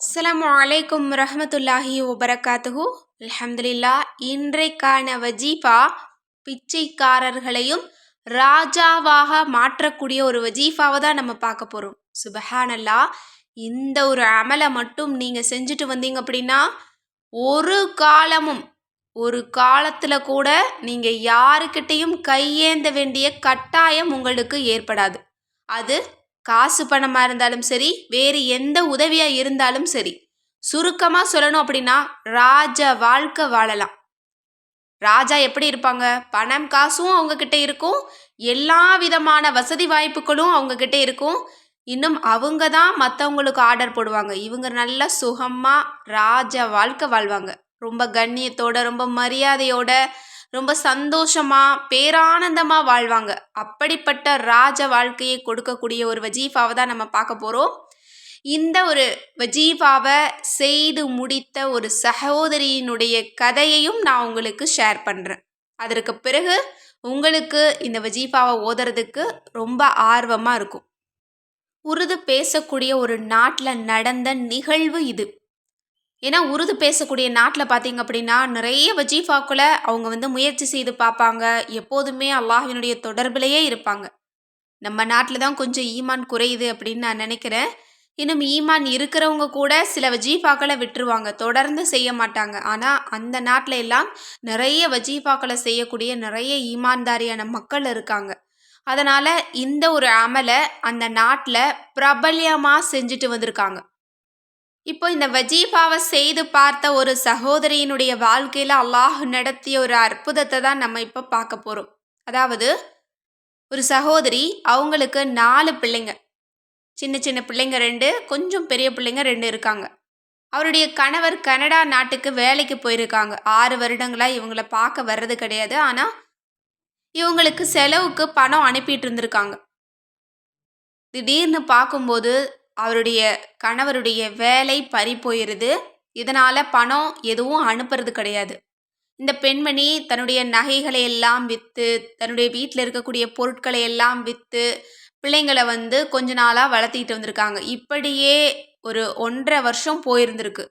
அஸ்லாம் அலைக்கும் ரஹமத்துல்லாஹி வபரகாத்துஹு. அலமதுல்லா இன்றைக்கான வஜீஃபா பிச்சைக்காரர்களையும் ராஜாவாக மாற்றக்கூடிய ஒரு வஜீஃபாவை தான் நம்ம பார்க்க போகிறோம் சுபஹானல்லா இந்த ஒரு அமலை மட்டும் நீங்கள் செஞ்சுட்டு வந்தீங்க அப்படின்னா ஒரு காலமும் ஒரு காலத்தில் கூட நீங்கள் யாருக்கிட்டேயும் கையேந்த வேண்டிய கட்டாயம் உங்களுக்கு ஏற்படாது. அது காசு பணமாக இருந்தாலும் சரி வேறு எந்த உதவியாக இருந்தாலும் சரி. சுருக்கமாக சொல்லணும் அப்படின்னா ராஜ வாழ்க்கை வாழலாம். ராஜா எப்படி இருப்பாங்க? பணம் காசும் அவங்கக்கிட்ட இருக்கும். எல்லா விதமான வசதி வாய்ப்புகளும் அவங்கக்கிட்ட இருக்கும். இன்னும் அவங்க தான் மற்றவங்களுக்கு ஆர்டர் போடுவாங்க. இவங்க நல்லா சுகமாக ராஜ வாழ்க்கை வாழ்வாங்க. ரொம்ப கண்ணியத்தோட ரொம்ப மரியாதையோட ரொம்ப சந்தோஷமாக பேரானந்தமாக வாழ்வாங்க. அப்படிப்பட்ட ராஜ வாழ்க்கையை கொடுக்கக்கூடிய ஒரு வஜீஃபாவை தான் நம்ம பார்க்க போகிறோம் இந்த ஒரு வஜீஃபாவை செய்து முடித்த ஒரு சகோதரியினுடைய கதையையும் நான் உங்களுக்கு ஷேர் பண்ணுறேன் அதற்கு பிறகு உங்களுக்கு இந்த வஜீஃபாவை ஓதுறதுக்கு ரொம்ப ஆர்வமாக இருக்கும். உருது பேசக்கூடிய ஒரு நாட்டில் நடந்த நிகழ்வு இது. ஏன்னா உருது பேசக்கூடிய நாட்டில் பார்த்தீங்க அப்படின்னா நிறைய வஜீஃபாக்களை அவங்க வந்து முயற்சி செய்து பார்ப்பாங்க. எப்போதுமே அல்லாஹினுடைய தொடர்பிலேயே இருப்பாங்க. நம்ம நாட்டில் தான் கொஞ்சம் ஈமான் குறையுது அப்படின்னு நான் நினைக்கிறேன். இன்னும் ஈமான் இருக்கிறவங்க கூட சில வஜீஃபாக்களை விட்டுருவாங்க. தொடர்ந்து செய்ய மாட்டாங்க. ஆனால் அந்த நாட்டில் எல்லாம் நிறைய வஜீஃபாக்களை செய்யக்கூடிய நிறைய ஈமான்தாரியான மக்கள் இருக்காங்க. அதனால் இந்த ஒரு அமலை அந்த நாட்டில் பிரபல்யமாக செஞ்சுட்டு வந்திருக்காங்க. இப்போ இந்த வஜீஃபாவை செய்து பார்த்த ஒரு சகோதரியினுடைய வாழ்க்கையில் அல்லாஹ் நடத்திய ஒரு அற்புதத்தை தான் நம்ம இப்போ பார்க்க போகிறோம் அதாவது ஒரு சகோதரி அவங்களுக்கு நாலு பிள்ளைங்க. சின்ன சின்ன பிள்ளைங்க ரெண்டு கொஞ்சம் பெரிய பிள்ளைங்க ரெண்டு இருக்காங்க. அவருடைய கணவர் கனடா நாட்டுக்கு வேலைக்கு போயிருக்காங்க. ஆறு வருடங்களாக இவங்கள பார்க்க வர்றது கிடையாது. ஆனால் இவங்களுக்கு செலவுக்கு பணம் அனுப்பிட்டு இருந்திருக்காங்க. திடீர்னு பார்க்கும்போது அவருடைய கணவருடைய வேலை பறி போயிடுது இதனால் பணம் எதுவும் அனுப்புறது கிடையாது. இந்த பெண்மணி தன்னுடைய நகைகளை எல்லாம் விற்று தன்னுடைய வீட்டில் இருக்கக்கூடிய பொருட்களை எல்லாம் விற்று பிள்ளைங்களை வந்து கொஞ்ச நாளாக வளர்த்திட்டு வந்திருக்காங்க. இப்படியே ஒரு ஒன்றரை வருஷம் போயிருந்திருக்கு.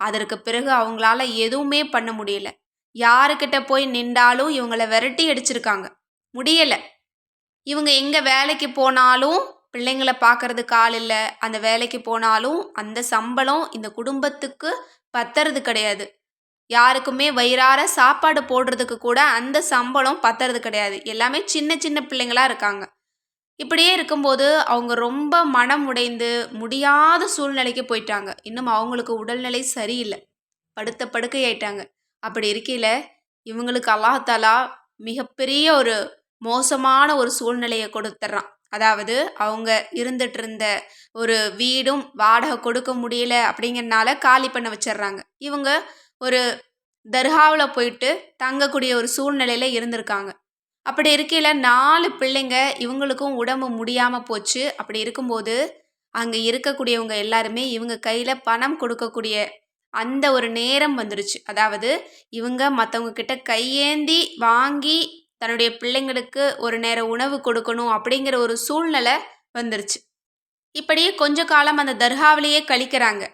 அதற்கு பிறகு அவங்களால எதுவுமே பண்ண முடியல. யாருக்கிட்ட போய் நின்றாலும் இவங்கள விரட்டி அடிச்சிருக்காங்க. முடியலை. இவங்க எங்கே வேலைக்கு போனாலும் பிள்ளைங்களை பார்க்கறதுக்கு ஆள் இல்லை அந்த வேலைக்கு போனாலும் அந்த சம்பளம் இந்த குடும்பத்துக்கு பத்துறது கிடையாது. யாருக்குமே வயிறார சாப்பாடு போடுறதுக்கு கூட அந்த சம்பளம் பத்துறது கிடையாது. எல்லாமே சின்ன சின்ன பிள்ளைங்களா இருக்காங்க. இப்படியே இருக்கும்போது அவங்க ரொம்ப மனம் உடைந்து முடியாத சூழ்நிலைக்கு போயிட்டாங்க. இன்னும் அவங்களுக்கு உடல்நிலை சரியில்லை. படுத்த படுக்கை ஆயிட்டாங்க அப்படி இருக்கையில் இவங்களுக்கு அல்லாஹாலா மிகப்பெரிய ஒரு மோசமான ஒரு சூழ்நிலையை கொடுத்துட்றான். அதாவது அவங்க இருந்துட்டு இருந்த ஒரு வீடும் வாடகை கொடுக்க முடியல அப்படிங்கிறனால காலி பண்ண வச்சிடுறாங்க. இவங்க ஒரு தர்காவில் போயிட்டு தங்கக்கூடிய ஒரு சூழ்நிலையில் இருந்திருக்காங்க. அப்படி இருக்கையில் நாலு பிள்ளைங்க இவங்களுக்கும் உடம்பு முடியாமல் போச்சு. அப்படி இருக்கும்போது அங்கே இருக்கக்கூடியவங்க எல்லாருமே இவங்க கையில் பணம் கொடுக்கக்கூடிய அந்த ஒரு நேரம் வந்துருச்சு. அதாவது இவங்க மற்றவங்க கிட்ட கையேந்தி வாங்கி தன்னுடைய பிள்ளைங்களுக்கு ஒரு நேரம் உணவு கொடுக்கணும் அப்படிங்கிற ஒரு சூழ்நிலை வந்துருச்சு. இப்படியே கொஞ்ச காலம் அந்த தர்காவிலேயே கழிக்கிறாங்க.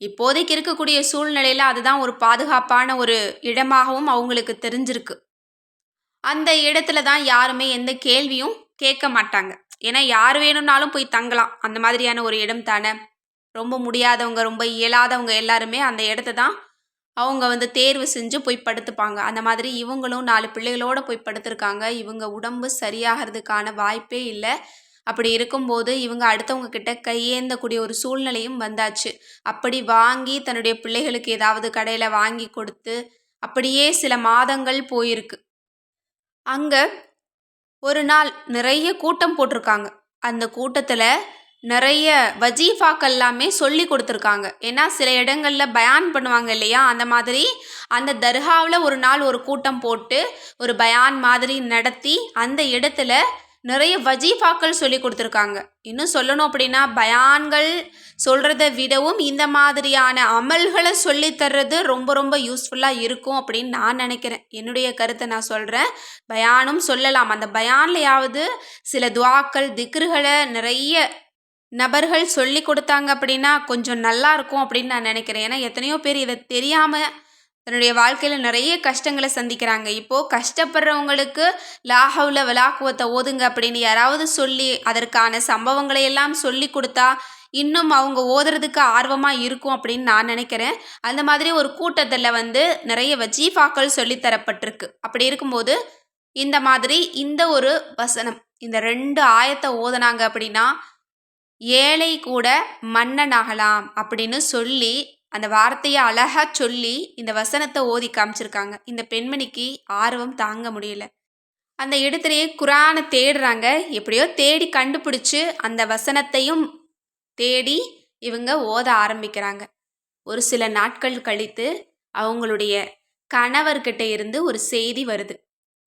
இப்போதைக்கு இருக்கக்கூடிய சூழ்நிலையில் அதுதான் ஒரு பாதுகாப்பான ஒரு இடமாகவும் அவங்களுக்கு தெரிஞ்சிருக்கு. அந்த இடத்துல தான் யாருமே எந்த கேள்வியும் கேட்க மாட்டாங்க. ஏன்னா யார் வேணும்னாலும் போய் தங்கலாம். அந்த மாதிரியான ஒரு இடம் தானே. ரொம்ப முடியாதவங்க ரொம்ப இயலாதவங்க எல்லாருமே அந்த இடத்த தான் அவங்க வந்து தேர்வு செஞ்சு போய் படுத்துப்பாங்க. அந்த மாதிரி இவங்களும் நாலு பிள்ளைகளோட போய் படுத்திருக்காங்க. இவங்க உடம்பு சரியாகிறதுக்கான வாய்ப்பே இல்லை. அப்படி இருக்கும்போது இவங்க அடுத்தவங்க கிட்ட கையேந்தக்கூடிய ஒரு சூழ்நிலையும் வந்தாச்சு. அப்படி வாங்கி தன்னுடைய பிள்ளைகளுக்கு ஏதாவது கடையில் வாங்கி கொடுத்து அப்படியே சில மாதங்கள் போயிருக்கு. அங்கே ஒரு நாள் நிறைய கூட்டம் போட்டிருக்காங்க. அந்த கூட்டத்தில் நிறைய வஜீஃபாக்கள் எல்லாமே சொல்லி கொடுத்துருக்காங்க. ஏன்னா சில இடங்களில் பயான் பண்ணுவாங்க இல்லையா? அந்த மாதிரி அந்த தர்காவில் ஒரு நாள் ஒரு கூட்டம் போட்டு ஒரு பயான் மாதிரி நடத்தி அந்த இடத்துல நிறைய வஜீஃபாக்கள் சொல்லி கொடுத்துருக்காங்க. இன்னும் சொல்லணும் அப்படின்னா பயான்கள் சொல்கிறத விடவும் இந்த மாதிரியான அமல்களை சொல்லி தர்றது ரொம்ப ரொம்ப யூஸ்ஃபுல்லாக இருக்கும் அப்படின்னு நான் நினைக்கிறேன். என்னுடைய கருத்தை நான் சொல்கிறேன் பயானும் சொல்லலாம். அந்த பயான்லையாவது சில துவாக்கள் திக்ருகளை நிறைய நபர்கள் சொல்லி கொடுத்தாங்க அப்படின்னா கொஞ்சம் நல்லா இருக்கும் அப்படின்னு நான் நினைக்கிறேன். ஏன்னா எத்தனையோ பேர் இதை தெரியாமல் தன்னுடைய வாழ்க்கையில் நிறைய கஷ்டங்களை சந்திக்கிறாங்க. இப்போது கஷ்டப்படுறவங்களுக்கு லாஹவுல விலாக்குவத்தை ஓதுங்க அப்படின்னு யாராவது சொல்லி அதற்கான சம்பவங்களை எல்லாம் சொல்லி கொடுத்தா இன்னும் அவங்க ஓதுறதுக்கு ஆர்வமாக இருக்கும் அப்படின்னு நான் நினைக்கிறேன். அந்த மாதிரி ஒரு கூட்டத்தில் வந்து நிறைய வஜீஃபாக்கள் சொல்லித்தரப்பட்டிருக்கு அப்படி இருக்கும்போது இந்த மாதிரி இந்த ஒரு வசனம் இந்த ரெண்டு ஆயத்தை ஓதுனாங்க அப்படின்னா ஏழை கூட மன்னனாகலாம் அப்படின்னு சொல்லி அந்த வார்த்தையை அழகாக சொல்லி இந்த வசனத்தை ஓதி காமிச்சிருக்காங்க. இந்த பெண்மணிக்கு ஆர்வம் தாங்க முடியல. அந்த இடத்துலையே குரானை தேடுறாங்க. எப்படியோ தேடி கண்டுபிடிச்சு அந்த வசனத்தையும் தேடி இவங்க ஓத ஆரம்பிக்கிறாங்க. ஒரு சில நாட்கள் கழித்து அவங்களுடைய கணவர்கிட்ட இருந்து ஒரு செய்தி வருது.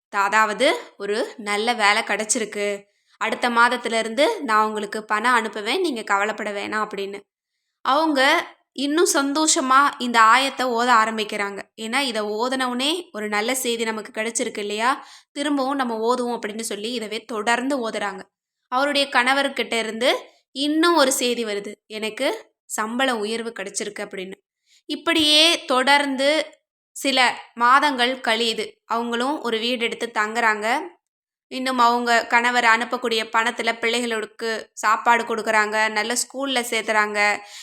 அதாவது ஒரு நல்ல வேலை கிடச்சிருக்கு. அடுத்த மாதத்துலேருந்து நான் உங்களுக்கு பணம் அனுப்புவேன் நீங்கள் கவலைப்பட வேணாம் அப்படின்னு. அவங்க இன்னும் சந்தோஷமாக இந்த ஆயத்தை ஓத ஆரம்பிக்கிறாங்க. ஏன்னா இதை ஓதனவுனே ஒரு நல்ல செய்தி நமக்கு கிடைச்சிருக்கு இல்லையா? திரும்பவும் நம்ம ஓதுவோம் அப்படின்னு சொல்லி இதவே தொடர்ந்து ஓதுறாங்க. அவருடைய கணவர்கிட்ட இருந்து இன்னும் ஒரு செய்தி வருது. எனக்கு சம்பள உயர்வு கிடைச்சிருக்கு அப்படின்னு. இப்படியே தொடர்ந்து சில மாதங்கள் கழியுது. அவங்களும் ஒரு வீடு எடுத்து தங்குறாங்க. இன்னும் அவங்க கணவர் அனுப்பக்கூடிய பணத்தில் பிள்ளைகளுக்கு சாப்பாடு கொடுக்குறாங்க நல்ல ஸ்கூலில் சேர்த்துறாங்க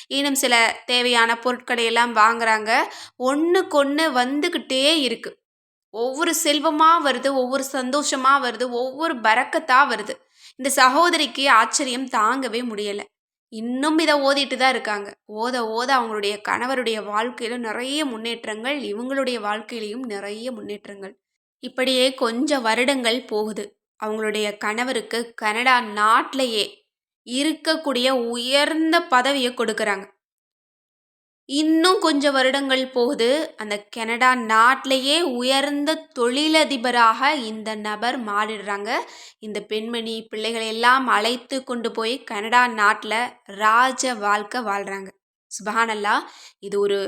இன்னும் சில தேவையான பொருட்களை எல்லாம் வாங்குறாங்க. ஒன்றுக்கொன்று வந்துக்கிட்டே இருக்குது ஒவ்வொரு செல்வமாக வருது ஒவ்வொரு சந்தோஷமாக வருது ஒவ்வொரு பறக்கத்தாக வருது. இந்த சகோதரிக்கு ஆச்சரியம் தாங்கவே முடியலை. இன்னும் இதை ஓதிட்டு தான் இருக்காங்க. ஓத ஓத அவங்களுடைய கணவருடைய வாழ்க்கையில் நிறைய முன்னேற்றங்கள் இவங்களுடைய வாழ்க்கையிலையும் நிறைய முன்னேற்றங்கள். இப்படியே கொஞ்சம் வருடங்கள் போகுது. அவங்களுடைய கணவருக்கு கனடா நாட்டிலேயே இருக்கக்கூடிய உயர்ந்த பதவியை கொடுக்குறாங்க. இன்னும் கொஞ்சம் வருடங்கள் போகுது. அந்த கனடா நாட்டிலேயே உயர்ந்த தொழிலதிபராக இந்த நபர் மாறிடுறாங்க. இந்த பெண்மணி பிள்ளைகளை எல்லாம் அழைத்து கொண்டு போய் கனடா நாட்டில் ராஜ வாழ்க்கை வாழ்கிறாங்க சுபஹானல்லா இது ஒரு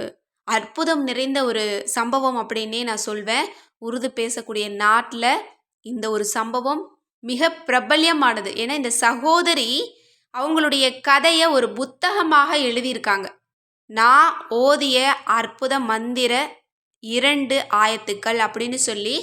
அற்புதம் நிறைந்த ஒரு சம்பவம் அப்படின்னே நான் சொல்வேன். உருது பேசக்கூடிய நாட்டில் இந்த ஒரு சம்பவம் மிக பிரபல்யமானது. ஏன்னா இந்த சகோதரி அவங்களுடைய கதையை ஒரு புத்தகமாக எழுதியிருக்காங்க. நான் ஓதிய அற்புத மந்திர இரண்டு ஆயத்துக்கள் அப்படின்னு சொல்லி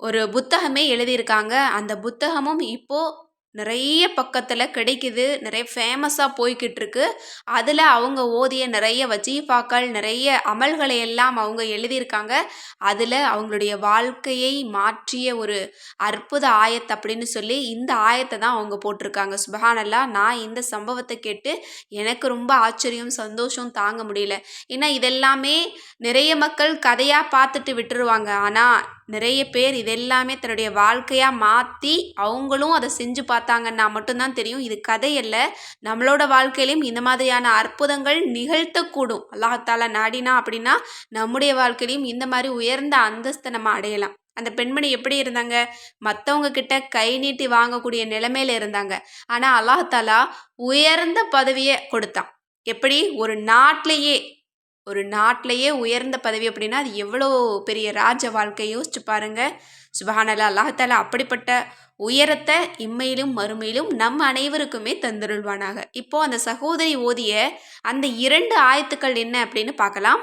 ஒரு புத்தகமே எழுதியிருக்காங்க. அந்த புத்தகமும் இப்போது நிறைய பக்கத்தில் கிடைக்குது. நிறைய ஃபேமஸாக போய்கிட்டு இருக்கு அதில் அவங்க ஓதிய நிறைய வஜீஃபாக்கள் நிறைய அமல்களை எல்லாம் அவங்க எழுதியிருக்காங்க. அதில் அவங்களுடைய வாழ்க்கையை மாற்றிய ஒரு அற்புத ஆயத் அப்படின்னு சொல்லி இந்த ஆயத்தை தான் அவங்க போட்டிருக்காங்க. சுபஹானல்லா நான் இந்த சம்பவத்தை கேட்டு எனக்கு ரொம்ப ஆச்சரியம் சந்தோஷம் தாங்க முடியல. ஏன்னா இதெல்லாமே நிறைய மக்கள் கதையாக பார்த்துட்டு விட்டுருவாங்க. ஆனால் நிறைய பேர் இதெல்லாமே தன்னுடைய வாழ்க்கையாக மாற்றி அவங்களும் அதை செஞ்சு பார்த்தாங்கன்னா மட்டும்தான் தெரியும். இது கதையல்ல. நம்மளோட வாழ்க்கையிலையும் இந்த மாதிரியான அற்புதங்கள் நிகழ்த்தக்கூடும். அல்லாஹால நாடினா அப்படின்னா நம்முடைய வாழ்க்கையிலையும் இந்த மாதிரி உயர்ந்த அந்தஸ்தை நம்ம அடையலாம். அந்த பெண்மணி எப்படி இருந்தாங்க? மற்றவங்க கிட்ட கை நீட்டி வாங்கக்கூடிய நிலைமையில இருந்தாங்க. ஆனால் அல்லாஹாலா உயர்ந்த பதவியை கொடுத்தான். எப்படி? ஒரு நாட்டிலேயே ஒரு நாட்டிலையே உயர்ந்த பதவி அப்படின்னா அது எவ்வளோ பெரிய ராஜ வாழ்க்கை யோசிச்சு பாருங்க. சுபஹானல்லா அல்லாஹால அப்படிப்பட்ட உயரத்தை இம்மையிலும் மறுமையிலும் நம் அனைவருக்குமே தந்துருள்வானாக. இப்போ அந்த சகோதரி ஓதிய அந்த இரண்டு ஆயத்துக்கள் என்ன அப்படின்னு பார்க்கலாம்.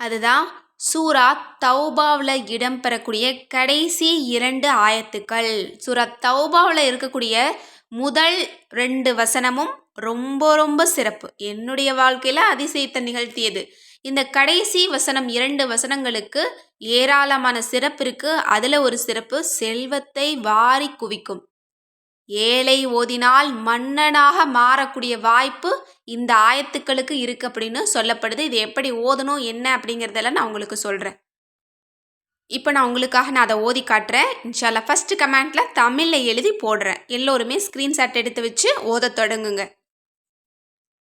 அதுதான் சூரா தௌபாவில் இடம்பெறக்கூடிய கடைசி இரண்டு ஆயத்துக்கள். சூரா தௌபாவில் இருக்கக்கூடிய முதல் ரெண்டு வசனமும் ரொம்ப ரொம்ப சிறப்பு. என்னுடைய வாழ்க்கையில் அதிசயத்தை நிகழ்த்தியது. இந்த கடைசி வசனம் இரண்டு வசனங்களுக்கு ஏராளமான சிறப்பு இருக்கு. அதில் ஒரு சிறப்பு செல்வத்தை வாரி குவிக்கும். ஏழை ஓதினால் மன்னனாக மாறக்கூடிய வாய்ப்பு இந்த ஆயத்துக்களுக்கு இருக்கு அப்படின்னு சொல்லப்படுது. இது எப்படி ஓதணும் என்ன அப்படிங்கிறதெல்லாம் நான் உங்களுக்கு சொல்கிறேன் இப்போ நான் உங்களுக்காக நான் அதை ஓதி காட்டுறேன். இன்ஷால்லா ஃபஸ்ட்டு கமெண்ட்டில் தமிழில் எழுதி போடுறேன். எல்லோருமே ஸ்க்ரீன்ஷாட் எடுத்து வச்சு ஓத தொடங்குங்க.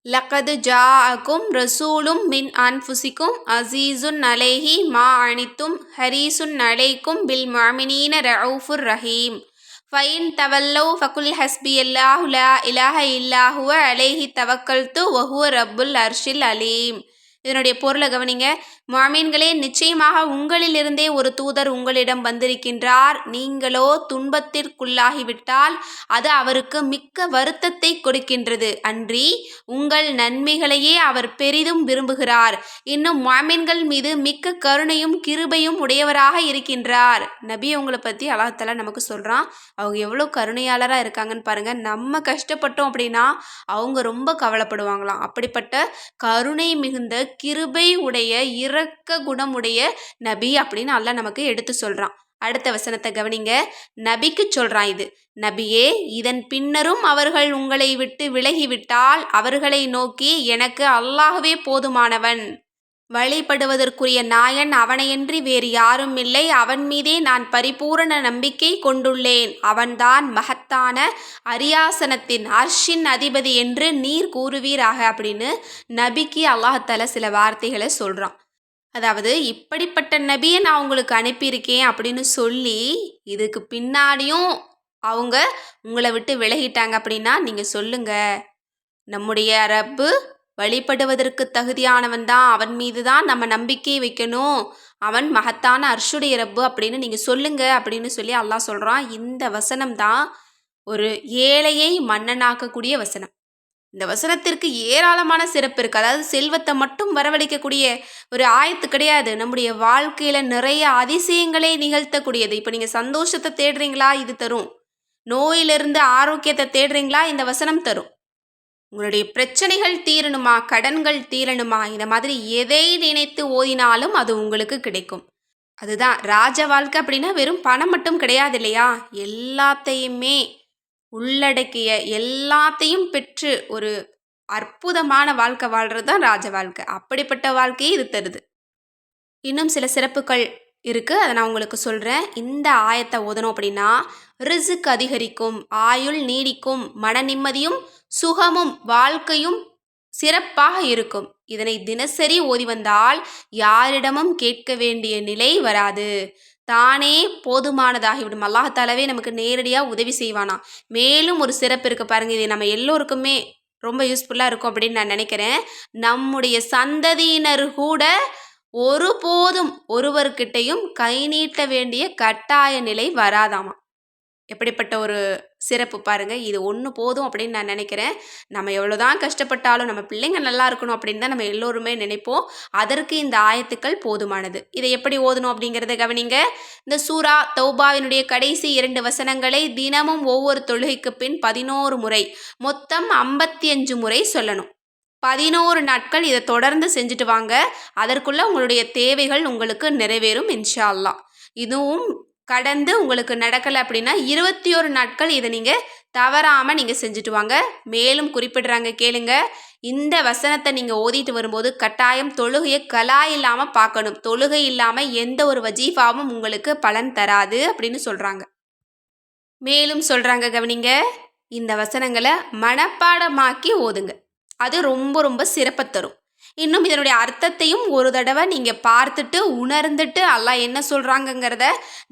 லக்கது ஜாஅக்கும் ரசூலும் மின் அன்புசிக்கும் அசீசுன் அலைஹி மா அனித்தும் ஹரீசுன் அலைக்கும் பில் மாமினீன ரவுஃபுர் ரஹீம். ஃபைன் தவல்லோ ஃபகுல் ஹஸ்பி அல்லாஹுலா இலாஹ இல்லாஹுவ அலைஹி தவக்கல்து வஹுவ ரப்புல் அர்ஷில் அலீம். இதனுடைய பொருளை கவனிங்க. மாமீன்களே நிச்சயமாக உங்களிலிருந்தே ஒரு தூதர் உங்களிடம் வந்திருக்கின்றார். நீங்களோ துன்பத்திற்குள்ளாகிவிட்டால் அது அவருக்கு மிக்க வருத்தத்தை கொடுக்கின்றது. அன்றி உங்கள் நன்மைகளையே அவர் பெரிதும் விரும்புகிறார். இன்னும் மாமீன்கள் மீது மிக்க கருணையும் கிருபையும் உடையவராக இருக்கின்றார். நபி உங்களை பற்றி அல்லாஹாலா நமக்கு சொல்கிறான் அவங்க எவ்வளோ கருணையாளராக இருக்காங்கன்னு பாருங்கள் நம்ம கஷ்டப்பட்டோம் அப்படின்னா அவங்க ரொம்ப கவலைப்படுவாங்களாம். அப்படிப்பட்ட கருணை மிகுந்த கிருபை உடைய இர இரக்க குணமுடைய நபி அப்படின்னு அல்லாஹ் நமக்கு எடுத்து சொல்கிறான் அடுத்த வசனத்தை கவனிங்க. நபிக்கு சொல்றான் இது. நபியே இதன் பின்னரும் அவர்கள் உங்களை விட்டு விலகிவிட்டால் அவர்களை நோக்கி எனக்கு அல்லாகவே போதுமானவன். வழிபடுவதற்குரிய நாயன் அவனையன்றி வேறு யாரும் இல்லை. அவன் மீதே நான் பரிபூரண நம்பிக்கை கொண்டுள்ளேன். அவன்தான் மகத்தான அரியாசனத்தின் அர்ஷின் அதிபதி என்று நீர் கூறுவீராக அப்படின்னு நபிக்கு அல்லாஹால சில வார்த்தைகளை சொல்கிறான் அதாவது இப்படிப்பட்ட நபியை நான் உங்களுக்கு அனுப்பியிருக்கேன் அப்படின்னு சொல்லி இதுக்கு பின்னாடியும் அவங்க உங்களை விட்டு விலகிட்டாங்க அப்படின்னா நீங்கள் சொல்லுங்க. நம்முடைய ரப்பு வழிபடுவதற்கு தகுதியானவன் தான். அவன் மீது தான் நம்ம நம்பிக்கை வைக்கணும். அவன் மகத்தான அர்ஷுடைய ரப்பு அப்படின்னு நீங்கள் சொல்லுங்க அப்படின்னு சொல்லி அல்லாஹ் சொல்கிறான் இந்த வசனம் தான் ஒரு ஏழையை மன்னனாக்கக்கூடிய வசனம். இந்த வசனத்திற்கு ஏராளமான சிறப்பு இருக்குது அதாவது செல்வத்தை மட்டும் வரவழைக்கக்கூடிய ஒரு ஆயத்து கிடையாது. நம்முடைய வாழ்க்கையில் நிறைய அதிசயங்களே நிகழ்த்தக்கூடியது. இப்போ நீங்கள் சந்தோஷத்தை தேடுறீங்களா? இது தரும். நோயிலிருந்து ஆரோக்கியத்தை தேடுறீங்களா? இந்த வசனம் தரும். உங்களுடைய பிரச்சனைகள் தீரணுமா? கடன்கள் தீரணுமா? இந்த மாதிரி எதை நினைத்து ஓதினாலும் அது உங்களுக்கு கிடைக்கும். அதுதான். ராஜ வாழ்க்கை அப்படின்னா வெறும் பணம் மட்டும் கிடையாது இல்லையா? எல்லாத்தையுமே உள்ளடக்கிய எல்லாத்தையும் பெற்று ஒரு அற்புதமான வாழ்க்கை வாழ்கிறது தான் ராஜ வாழ்க்கை. அப்படிப்பட்ட வாழ்க்கையை இது தருது. இன்னும் சில சிறப்புகள் இருக்குது அதை நான் உங்களுக்கு சொல்கிறேன் இந்த ஆயத்தை ஓதணும் அப்படின்னா ரிசுக் அதிகரிக்கும் ஆயுள் நீடிக்கும் மன நிம்மதியும் சுகமும் வாழ்க்கையும் சிறப்பாக இருக்கும். இதனை தினசரி ஓதி வந்தால் யாரிடமும் கேட்க வேண்டிய நிலை வராது. தானே போதுமானதாகிவிடும். அல்லாஹாலாவே நமக்கு நேரடியாக உதவி செய்வானா. மேலும் ஒரு சிறப்பு இருக்குது பாருங்கள் இது நம்ம எல்லோருக்குமே ரொம்ப யூஸ்ஃபுல்லாக இருக்கும் அப்படின்னு நான் நினைக்கிறேன். நம்முடைய சந்ததியினர் கூட ஒருபோதும் ஒருவர்கிட்டையும் கை நீட்ட வேண்டிய கட்டாய நிலை வராதாமா. எப்படிப்பட்ட ஒரு சிறப்பு பாருங்கள் இது ஒன்று போதும் அப்படின்னு நான் நினைக்கிறேன். நம்ம எவ்வளோதான் கஷ்டப்பட்டாலும் நம்ம பிள்ளைங்க நல்லா இருக்கணும் அப்படின்னு தான் நம்ம எல்லோருமே நினைப்போம். அதற்கு இந்த ஆயத்துக்கள் போதுமானது. இதை எப்படி ஓதணும் அப்படிங்கிறத கவனிங்க. இந்த சூரா தௌபாவினுடைய கடைசி இரண்டு வசனங்களை தினமும் ஒவ்வொரு தொழுகைக்கு பின் பதினோரு முறை மொத்தம் ஐம்பத்தி அஞ்சு முறை சொல்லணும். பதினோரு நாட்கள் இதை தொடர்ந்து செஞ்சுட்டு வாங்க. அதற்குள்ளே உங்களுடைய தேவைகள் உங்களுக்கு நிறைவேறும் இன்ஷா அல்லா இதுவும் கடந்து உங்களுக்கு நடக்கலை அப்படின்னா இருபத்தி ஒரு நாட்கள் இதை நீங்கள் தவறாமல் நீங்கள் செஞ்சுட்டு வாங்க. மேலும் குறிப்பிடுறாங்க கேளுங்க. இந்த வசனத்தை நீங்கள் ஓதிட்டு வரும்போது கட்டாயம் தொழுகையை கலா இல்லாமல் பார்க்கணும். தொழுகை இல்லாமல் எந்த ஒரு வஜீஃபாவும் உங்களுக்கு பலன் தராது அப்படின்னு சொல்கிறாங்க மேலும் சொல்கிறாங்க கவனிங்க. இந்த வசனங்களை மனப்பாடமாக்கி ஓதுங்க. அது ரொம்ப ரொம்ப சிறப்பை தரும். இன்னும் இதனுடைய அர்த்தத்தையும் ஒரு தடவை நீங்கள் பார்த்துட்டு உணர்ந்துட்டு அல்லாஹ் என்ன சொல்கிறாங்கங்கிறத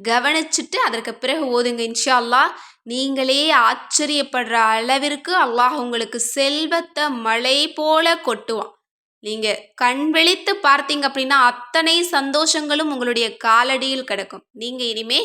கவனிச்சுட்டு அதற்கு பிறகு ஓதுங்க இன்ஷா அல்லாஹ் நீங்களே ஆச்சரியப்படுற அளவிற்கு அல்லாஹ் உங்களுக்கு செல்வத்தை மழை போல கொட்டுவான். நீங்கள் கண் விழித்து பார்த்தீங்க அப்படின்னா அத்தனை சந்தோஷங்களும் உங்களுடைய காலடியில் கிடக்கும். நீங்கள் இனிமே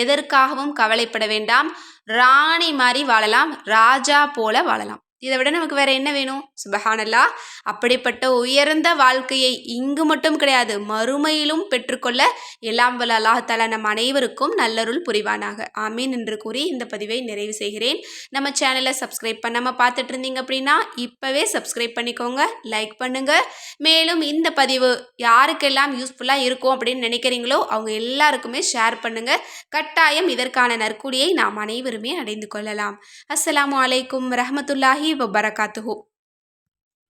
எதற்காகவும் கவலைப்பட வேண்டாம். ராணி மாதிரி வாழலாம் ராஜா போல வாழலாம். இதை விட நமக்கு வேற என்ன வேணும்? சுபஹானல்லா. அப்படிப்பட்ட உயர்ந்த வாழ்க்கையை இங்கு மட்டும் கிடையாது மறுமையிலும் பெற்றுக்கொள்ள எல்லாம் வல்ல அல்லாஹால நம் அனைவருக்கும் நல்லருள் புரிவானாக. ஆமீன் என்று கூறி இந்த பதிவை நிறைவு செய்கிறேன். நம்ம சேனலை சப்ஸ்கிரைப் பண்ணாமல் பார்த்துட்டு இருந்தீங்க அப்படின்னா இப்போவே சப்ஸ்கிரைப் பண்ணிக்கோங்க லைக் பண்ணுங்க. மேலும் இந்த பதிவு யாருக்கெல்லாம் யூஸ்ஃபுல்லாக இருக்கும் அப்படின்னு நினைக்கிறீங்களோ அவங்க எல்லாருக்குமே ஷேர் பண்ணுங்க. கட்டாயம் இதற்கான நற்கூலியை நாம் அனைவருமே அடைந்து கொள்ளலாம். அஸ்லாம் வலைக்கும் ரஹமத்துல்லாஹி வபரகாத்துஹூ